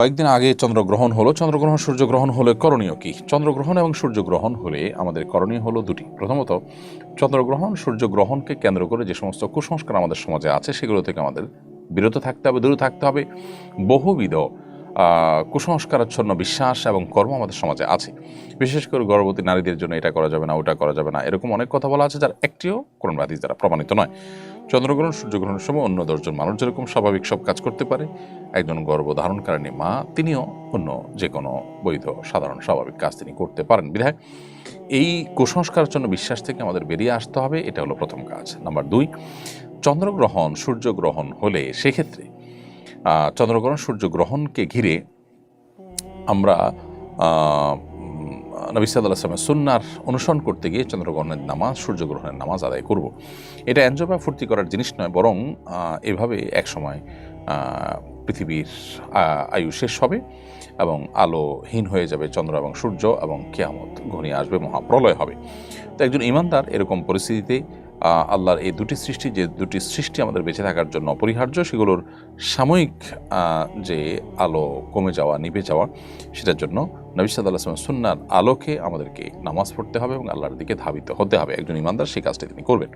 কয়েকদিন আগে চন্দ্রগ্রহণ হলো। চন্দ্রগ্রহণ, সূর্যগ্রহণ হলে করণীয় কি? চন্দ্রগ্রহণ এবং সূর্যগ্রহণ হলে আমাদের করণীয় হলো দুটি। প্রথমত, চন্দ্রগ্রহণ, সূর্যগ্রহণকে কেন্দ্র করে যে সমস্ত কুসংস্কার আমাদের সমাজে আছে, সেগুলো থেকে আমাদের বিরত থাকতে হবে, দূরে থাকতে হবে। বহুবিধ কুসংস্কারাচ্ছন্ন বিশ্বাস এবং কর্ম আমাদের সমাজে আছে। বিশেষ করে গর্ভবতী নারীদের জন্য এটা করা যাবে না, ওটা করা যাবে না, এরকম অনেক কথা বলা আছে যার একটিও কোরআন হাদিস দ্বারা প্রমাণিত নয়। চন্দ্রগ্রহণ, সূর্যগ্রহণের সময় অন্য দশজন মানুষ যেরকম স্বাভাবিক সব কাজ করতে পারে, একজন গর্ভধারণকারিণী মা, তিনিও অন্য যে কোনো বৈধ, সাধারণ, স্বাভাবিক কাজ তিনি করতে পারেন। বিধায় এই কুসংস্কারের জন্য বিশ্বাস থেকে আমাদের বেরিয়ে আসতে হবে, এটা হলো প্রথম কাজ। নাম্বার দুই, চন্দ্রগ্রহণ, সূর্যগ্রহণ হলে সেক্ষেত্রে চন্দ্রগ্রহণ, সূর্যগ্রহণকে ঘিরে আমরা নবী আসলামের সুন্নার অনুসরণ করতে গিয়ে চন্দ্রগ্রহণের নামাজ, সূর্যগ্রহণের নামাজ আদায় করব। এটা এনজয় ফুর্তি করার জিনিস নয়, বরং এভাবে এক সময় পৃথিবীর আয়ু শেষ হবে এবং আলোহীন হয়ে যাবে চন্দ্র এবং সূর্য এবং কেয়ামত, ঘনিয়ে আসবে, মহাপ্রলয় হবে। তো একজন ইমানদার এরকম পরিস্থিতিতে আল্লাহর এই দুটি সৃষ্টি, যে দুটি সৃষ্টি আমাদের বেঁচে থাকার জন্য অপরিহার্য, সেগুলোর সাময়িক যে আলো কমে যাওয়া, নিভে যাওয়া, সেটার জন্য নবী আল্লাহ সুন্নার আলোকে আমাদেরকে নামাজ পড়তে হবে এবং আল্লাহর দিকে ধাবিত হতে হবে। একজন ইমানদার সেই কাজটি তিনি করবেন।